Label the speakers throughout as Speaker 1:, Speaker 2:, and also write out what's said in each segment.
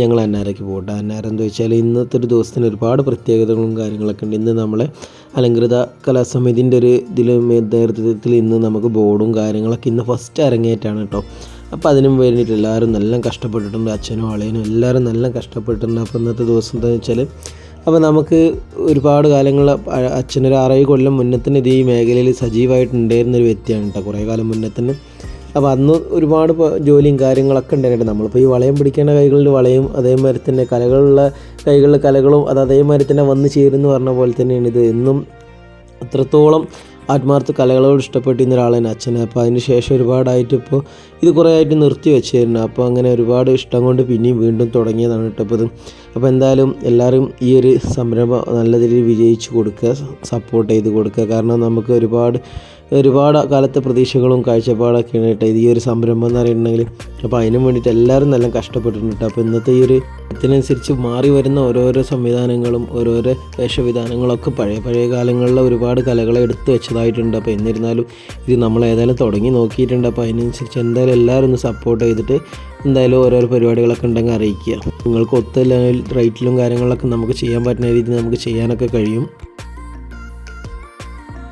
Speaker 1: ഞങ്ങൾ അന്നാരയ്ക്ക് പോകട്ടെ അന്നാരം എന്ന് വെച്ചാൽ ഇന്നത്തെ ഒരു ദിവസത്തിന് ഒരുപാട് പ്രത്യേകതകളും കാര്യങ്ങളൊക്കെ ഉണ്ട്. ഇന്ന് നമ്മളെ അലങ്കൃത കലാസമിതിന്റെ ഒരു ഇതിൽ നേതൃത്വത്തിൽ ഇന്ന് നമുക്ക് ബോർഡും കാര്യങ്ങളൊക്കെ ഇന്ന് ഫസ്റ്റ് അരങ്ങേറ്റാണ് കേട്ടോ അപ്പോൾ അതിനും വേണ്ടിയിട്ട് എല്ലാവരും നല്ല കഷ്ടപ്പെട്ടിട്ടുണ്ട്. അച്ഛനും അളയനും എല്ലാവരും നല്ല കഷ്ടപ്പെട്ടിട്ടുണ്ട്. അപ്പോൾ ഇന്നത്തെ ദിവസം എന്താണെന്ന് വെച്ചാൽ അപ്പോൾ നമുക്ക് ഒരുപാട് കാലങ്ങൾ അച്ഛനൊരു ആറേഴ് കൊല്ലം മുന്നേ തന്നെ ഇത് ഈ മേഖലയിൽ സജീവമായിട്ടുണ്ടായിരുന്നൊരു വ്യക്തിയാണ് കേട്ടോ കുറേ കാലം മുന്നേ തന്നെ അപ്പോൾ അന്ന് ഒരുപാട് ജോലിയും കാര്യങ്ങളൊക്കെ ഉണ്ടായിരുന്നു. നമ്മളിപ്പോൾ ഈ വളയം പിടിക്കേണ്ട കൈകളിൽ വളയും അതേമാതിരി തന്നെ കലകളുള്ള കൈകളിൽ കലകളും അത് അതേമാതിരി തന്നെ വന്ന് ചേരുന്നു പറഞ്ഞ പോലെ തന്നെയാണ് ഇത്. എന്നും അത്രത്തോളം ആത്മാർത്ഥ കലകളോട് ഇഷ്ടപ്പെട്ടിരുന്ന ഒരാളാണ് അച്ഛനെ. അപ്പോൾ അതിന് ശേഷം ഒരുപാടായിട്ട് ഇപ്പോൾ ഇത് കുറേ ആയിട്ട് നിർത്തി വെച്ചായിരുന്നു. അപ്പോൾ അങ്ങനെ ഒരുപാട് ഇഷ്ടം കൊണ്ട് പിന്നെയും വീണ്ടും തുടങ്ങിയതാണ് കേട്ടോ ഇപ്പോൾ ഇത്. അപ്പോൾ എന്തായാലും എല്ലാവരും ഈ ഒരു സംരംഭം നല്ല രീതിയിൽ വിജയിച്ചു കൊടുക്കുക സപ്പോർട്ട് ചെയ്ത് കൊടുക്കുക. കാരണം നമുക്ക് ഒരുപാട് ഒരുപാട് കാലത്തെ പ്രതീക്ഷകളും കാഴ്ചപ്പാടൊക്കെയാണ് കേട്ടോ ഈ ഒരു സംരംഭം എന്ന് പറയുന്നുണ്ടെങ്കിൽ അപ്പോൾ അതിനും വേണ്ടിയിട്ട് എല്ലാവരും നല്ല കഷ്ടപ്പെട്ടിട്ടുണ്ട് കേട്ടോ. അപ്പോൾ ഇന്നത്തെ ഈ ഒരു ഇതിനനുസരിച്ച് മാറി വരുന്ന ഓരോരോ സംവിധാനങ്ങളും ഓരോരോ വേഷവിധാനങ്ങളൊക്കെ പഴയ പഴയ കാലങ്ങളിലെ ഒരുപാട് കലകളെ എടുത്തു വെച്ചതായിട്ടുണ്ട്. അപ്പോൾ എന്നിരുന്നാലും ഇത് നമ്മൾ ഏതായാലും തുടങ്ങി നോക്കിയിട്ടുണ്ട്. അപ്പോൾ അതിനനുസരിച്ച് എന്തായാലും എല്ലാവരും ഒന്ന് സപ്പോർട്ട് ചെയ്തിട്ട് എന്തായാലും ഓരോരോ പരിപാടികളൊക്കെ ഉണ്ടെങ്കിൽ അറിയിക്കുക. നിങ്ങൾക്ക് ഒത്ത റേറ്റിലും കാര്യങ്ങളൊക്കെ നമുക്ക് ചെയ്യാൻ പറ്റുന്ന രീതിയിൽ നമുക്ക് ചെയ്യാനൊക്കെ കഴിയും.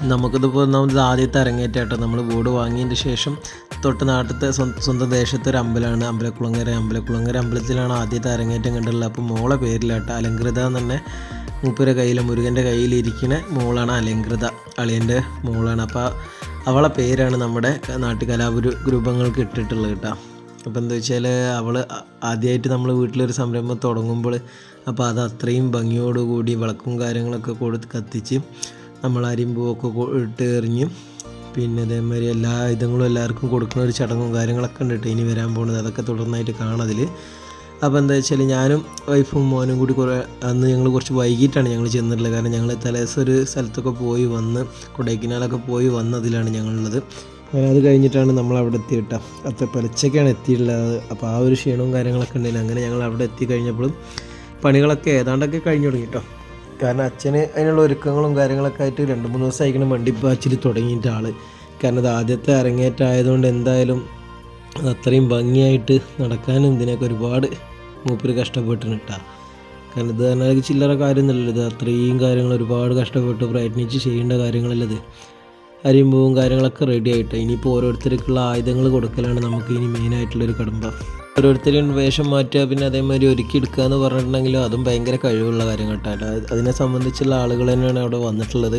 Speaker 1: നമുക്കിതിപ്പോൾ ഒന്നാമത് ആദ്യത്തെ അരങ്ങേറ്റാട്ടോ നമ്മൾ വീട് വാങ്ങിയതിന് ശേഷം തൊട്ട് നാട്ടിലത്തെ സ്വന്തം ദേശത്തെ ഒരു അമ്പലമാണ് അമ്പലക്കുളങ്ങര. അമ്പലക്കുളങ്ങര അമ്പലത്തിലാണ് ആദ്യത്തെ അരങ്ങേറ്റം കണ്ടുള്ളത്. അപ്പോൾ മോളെ പേരിലാട്ടോ അലങ്കൃത എന്ന് തന്നെ മൂപ്പര കയ്യിൽ മുരുകന്റെ കയ്യിലിരിക്കുന്ന മോളാണ് അലങ്കൃത അളിയന്റെ മോളാണ്. അപ്പോൾ അവളെ പേരാണ് നമ്മുടെ ക- നാട്ടു കലാപുരു രൂപങ്ങൾക്ക് ഇട്ടിട്ടുള്ളത് കേട്ടോ. അപ്പോൾ എന്താ വെച്ചാൽ അവൾ ആദ്യമായിട്ട് നമ്മൾ വീട്ടിലൊരു സംരംഭം തുടങ്ങുമ്പോൾ അപ്പോൾ അത് അത്രയും ഭംഗിയോടുകൂടി വിളക്കും കാര്യങ്ങളൊക്കെ കൊടുത്ത് കത്തിച്ച് നമ്മൾ അരിമ്പൂവൊക്കെ ഇട്ട് എറിഞ്ഞ് പിന്നെ അതേമാതിരി എല്ലാ ഇതങ്ങളും എല്ലാവർക്കും കൊടുക്കുന്ന ഒരു ചടങ്ങും കാര്യങ്ങളൊക്കെ ഉണ്ട് ഇനി വരാൻ പോകുന്നത് അതൊക്കെ തുടർന്നായിട്ട് കാണതിൽ അപ്പോൾ എന്താ വെച്ചാൽ ഞാനും വൈഫും മോനും കൂടി കുറേ അന്ന് ഞങ്ങൾ കുറച്ച് വൈകിട്ടാണ് ഞങ്ങൾ ചെന്നിട്ടുള്ളത്. കാരണം ഞങ്ങൾ തലേദിവസം ഒരു സ്ഥലത്തൊക്കെ പോയി വന്ന് കൊടൈക്കനാലൊക്കെ പോയി വന്നതിലാണ് ഞങ്ങളുള്ളത്. അത് കഴിഞ്ഞിട്ടാണ് നമ്മൾ അവിടെ എത്തിയിട്ട. അത്ര പുലച്ചയ്ക്കാണ് എത്തിയിട്ടുള്ളത്. അപ്പോൾ ആ ഒരു ക്ഷീണവും കാര്യങ്ങളൊക്കെ ഉണ്ടായിരുന്നു അങ്ങനെ ഞങ്ങൾ അവിടെ എത്തി കഴിഞ്ഞപ്പോഴും പണികളൊക്കെ ഏതാണ്ടൊക്കെ കഴിഞ്ഞു തുടങ്ങി കേട്ടോ കാരണം അച്ഛന് അതിനുള്ള ഒരുക്കങ്ങളും കാര്യങ്ങളൊക്കെ ആയിട്ട് രണ്ട് മൂന്ന് ദിവസം വണ്ടി വണ്ടിപ്പാച്ചിൽ തുടങ്ങിയിട്ട് ആൾ കാരണം അത് ആദ്യത്തെ അരങ്ങേറ്റമായതുകൊണ്ട് എന്തായാലും അത് അത്രയും ഭംഗിയായിട്ട് നടക്കാനും ഇതിനൊക്കെ ഒരുപാട് മൂപ്പര് കഷ്ടപ്പെട്ടിന് കേട്ടോ കാരണം ഇത് പറഞ്ഞാൽ ചില്ലറ കാര്യമൊന്നുമല്ലല്ലോ ഇത്. അത്രയും കാര്യങ്ങൾ ഒരുപാട് കഷ്ടപ്പെട്ട് പ്രയത്നിച്ച് ചെയ്യേണ്ട കാര്യങ്ങളല്ലത് അരിമ്പൂവും കാര്യങ്ങളൊക്കെ റെഡി ആയിട്ട്. ഇനിയിപ്പോൾ ഓരോരുത്തർക്കുള്ള ആയുധങ്ങൾ കൊടുക്കലാണ് നമുക്ക് ഇനി മെയിനായിട്ടുള്ളൊരു കടമ്പ. ഓരോരുത്തരും വേഷം മാറ്റുക പിന്നെ അതേമാതിരി ഒരുക്കി എടുക്കുക എന്ന് പറഞ്ഞിട്ടുണ്ടെങ്കിലും അതും ഭയങ്കര കഴിവുള്ള കാര്യം കേട്ടോ. അതിനെ സംബന്ധിച്ചുള്ള ആളുകൾ തന്നെയാണ് അവിടെ വന്നിട്ടുള്ളത്.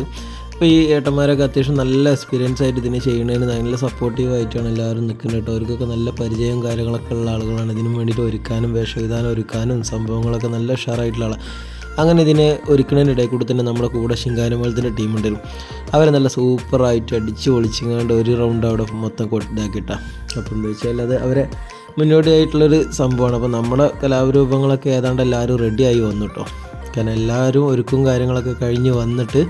Speaker 1: അപ്പോൾ ഈ ഏട്ടന്മാരൊക്കെ അത്യാവശ്യം നല്ല എക്സ്പീരിയൻസ് ആയിട്ട് ഇതിനെ ചെയ്യുന്നതിന് നല്ല സപ്പോർട്ടീവ് ആയിട്ടാണ് എല്ലാവരും നിൽക്കുന്നത് കേട്ടോ. അവർക്കൊക്കെ നല്ല പരിചയവും കാര്യങ്ങളൊക്കെ ഉള്ള ആളുകളാണ്. ഇതിനു വേണ്ടിയിട്ട് ഒരുക്കാനും വേഷവിധാനം ഒരുക്കാനും സംഭവങ്ങളൊക്കെ നല്ല ഉഷാറായിട്ടുള്ള ആളാണ് അങ്ങനെ ഇതിനെ ഒരുക്കുന്നതിനിടയിൽ കൂടി തന്നെ നമ്മുടെ കൂടെ ശിങ്കാരമേളത്തിന്റെ ടീം ഉണ്ടായിരുന്നു അവരെ നല്ല സൂപ്പറായിട്ട് അടിച്ച് പൊളിച്ചിങ്ങാണ്ട് ഒരു റൗണ്ട് അവിടെ മൊത്തം കൊട്ടിതാക്കിയിട്ടാ അപ്പോൾ എന്താ വെച്ചാൽ അത് അവരെ മുന്നോടിയായിട്ടുള്ളൊരു സംഭവമാണ്. അപ്പോൾ നമ്മുടെ കലാരൂപങ്ങളൊക്കെ ഏതാണ്ട് എല്ലാവരും റെഡിയായി വന്നു കേട്ടോ കാരണം എല്ലാവരും ഒരുക്കും കാര്യങ്ങളൊക്കെ കഴിഞ്ഞ് വന്നിട്ട്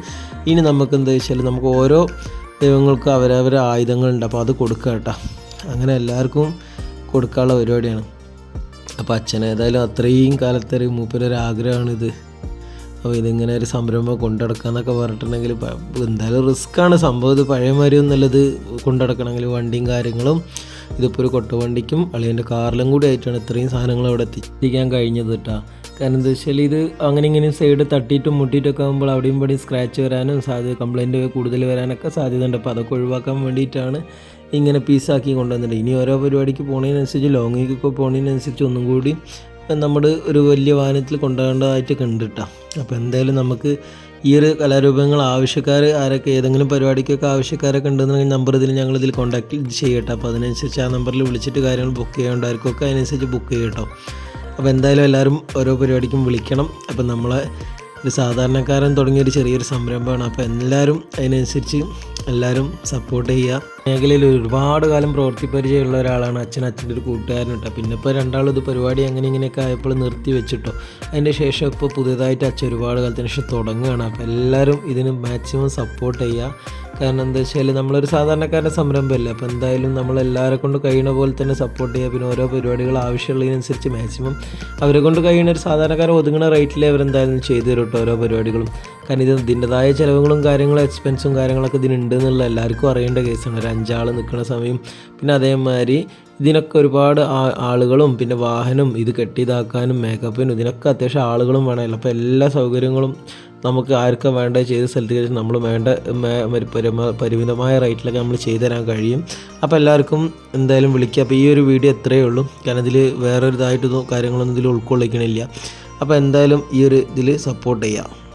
Speaker 1: ഇനി നമുക്ക് എന്താ വെച്ചാൽ നമുക്ക് ഓരോ ദൈവങ്ങൾക്കും അവരവരെ ആയുധങ്ങളുണ്ട്. അപ്പോൾ അത് കൊടുക്കുക കേട്ടോ അങ്ങനെ എല്ലാവർക്കും കൊടുക്കാനുള്ള പരിപാടിയാണ്. അപ്പോൾ അച്ഛൻ ഏതായാലും അത്രയും കാലത്തെ ഒരു മൂപ്പരൊരു ആഗ്രഹമാണിത് അപ്പോൾ ഇതിങ്ങനെ ഒരു സംരംഭം കൊണ്ടുനടക്കാന്നൊക്കെ പറഞ്ഞിട്ടുണ്ടെങ്കിൽ എന്തായാലും റിസ്ക്കാണ് സംഭവം ഇത് പഴയ ഒന്നുമല്ലത് കൊണ്ടുനടക്കണമെങ്കിൽ വണ്ടിയും കാര്യങ്ങളും ഇതിപ്പോൾ ഒരു കൊട്ടുവണ്ടിക്കും അളിയന്റെ കാറിലും കൂടി ആയിട്ടാണ് ഇത്രയും സാധനങ്ങൾ അവിടെ എത്തിക്കാൻ കഴിഞ്ഞത് കേട്ടോ കാരണം എന്താ വെച്ചാൽ ഇത് അങ്ങനെ ഇങ്ങനെ സൈഡ് തട്ടിയിട്ടും മുട്ടിയിട്ടൊക്കെ ആകുമ്പോൾ അവിടെയും ഇവിടെയും സ്ക്രാച്ച് വരാനും സാധ്യത കംപ്ലൈന്റ് കൂടുതൽ വരാനൊക്കെ സാധ്യത ഉണ്ട് അപ്പോൾ അതൊക്കെ ഒഴിവാക്കാൻ വേണ്ടിയിട്ടാണ് ഇങ്ങനെ പീസാക്കി കൊണ്ടുവന്നിട്ട് ഇനി ഓരോ പരിപാടിക്ക് പോണതിനനുസരിച്ച് ലോങ്ങിക്കൊക്കെ പോണതിനനുസരിച്ച് ഒന്നും കൂടി നമ്മുടെ ഒരു വലിയ വാഹനത്തിൽ കൊണ്ടുപോകേണ്ടതായിട്ട് കണ്ടിട്ടാണ് അപ്പോൾ എന്തായാലും നമുക്ക് ഈ ഒരു കലാരൂപങ്ങൾ ആവശ്യക്കാർ ആരൊക്കെ ഏതെങ്കിലും പരിപാടിക്കൊക്കെ ആവശ്യക്കാരൊക്കെ ഉണ്ടെന്നുണ്ടെങ്കിൽ നമ്പർ ഇതിൽ ഞങ്ങൾ ഇതിൽ കോൺടാക്ട് ചെയ്യട്ടെ. അപ്പോൾ അതിനനുസരിച്ച് ആ നമ്പറിൽ വിളിച്ചിട്ട് കാര്യങ്ങൾ ബുക്ക് ചെയ്യേണ്ടവർക്കൊക്കെ അതിനനുസരിച്ച് ബുക്ക് ചെയ്യട്ടോ. അപ്പോൾ എന്തായാലും എല്ലാവരും ഓരോ പരിപാടിക്കും വിളിക്കണം. അപ്പം നമ്മളെ ഒരു സാധാരണക്കാരൻ തുടങ്ങിയൊരു ചെറിയൊരു സംരംഭമാണ്. അപ്പോൾ എല്ലാവരും അതിനനുസരിച്ച് എല്ലാവരും സപ്പോർട്ട് ചെയ്യുക. മേഖലയിൽ ഒരുപാട് കാലം പ്രവൃത്തി പരിചയമുള്ള ഒരാളാണ് അച്ഛൻ. അച്ഛന്റെ ഒരു കൂട്ടുകാരൻ കേട്ടോ. പിന്നെ ഇപ്പോൾ രണ്ടാളും ഇത് പരിപാടി അങ്ങനെ ഇങ്ങനെയൊക്കെ ആയപ്പോൾ നിർത്തി വെച്ചിട്ടോ. അതിന്റെ ശേഷം ഇപ്പോൾ പുതിയതായിട്ട് അച്ഛൻ ഒരുപാട് കാലത്തിന് ശേഷം തുടങ്ങുകയാണ്. അപ്പോൾ എല്ലാവരും ഇതിന് മാക്സിമം സപ്പോർട്ട് ചെയ്യുക. കാരണം എന്താ വെച്ചാൽ നമ്മളൊരു സാധാരണക്കാരന്റെ സംരംഭമല്ലേ. അപ്പോൾ എന്തായാലും നമ്മൾ എല്ലാവരെ കൊണ്ട് കഴിയുന്ന പോലെ തന്നെ സപ്പോർട്ട് ചെയ്യുക. പിന്നെ ഓരോ പരിപാടികൾ ആവശ്യമുള്ളതിനനുസരിച്ച് മാക്സിമം അവരെ കൊണ്ട് കഴിയുന്ന ഒരു സാധാരണക്കാരൻ ഒതുങ്ങുന്ന റേറ്റിൽ അവരെന്തായാലും ചെയ്തു തരും കേട്ടോ ഓരോ പരിപാടികളും. കാരണം ഇത് ഇതിന്റെതായ ചിലവുകളും കാര്യങ്ങളും എക്സ്പെൻസും കാര്യങ്ങളൊക്കെ ഇതിനുണ്ട് എന്നുള്ള എല്ലാവർക്കും അറിയേണ്ട കേസാണ്. ഒരു അഞ്ചാൾ നിൽക്കുന്ന സമയം പിന്നെ അതേമാതിരി ഇതിനൊക്കെ ഒരുപാട് ആളുകളും പിന്നെ വാഹനം ഇത് കെട്ടിയതാക്കാനും മേക്കപ്പിനും ഇതിനൊക്കെ അത്യാവശ്യം ആളുകളും വേണമല്ലോ അപ്പോൾ എല്ലാ സൗകര്യങ്ങളും നമുക്ക് ആർക്കാ വേണ്ട ചെയ്ത സ്ഥലത്തേക്ക് നമ്മൾ വേണ്ട പരിമിതമായ റേറ്റിലൊക്കെ നമ്മൾ ചെയ്തു തരാൻ കഴിയും. അപ്പോൾ എല്ലാവർക്കും എന്തായാലും വിളിക്കുക അപ്പോൾ ഈ ഒരു വീഡിയോ എത്രയേ ഉള്ളൂ. കാരണം ഇതിൽ വേറൊരു ഇതായിട്ടൊന്നും കാര്യങ്ങളൊന്നും ഇതിൽ ഉൾക്കൊള്ളിക്കണില്ല. അപ്പോൾ എന്തായാലും ഈ ഒരു ഇതിൽ സപ്പോർട്ട് ചെയ്യുക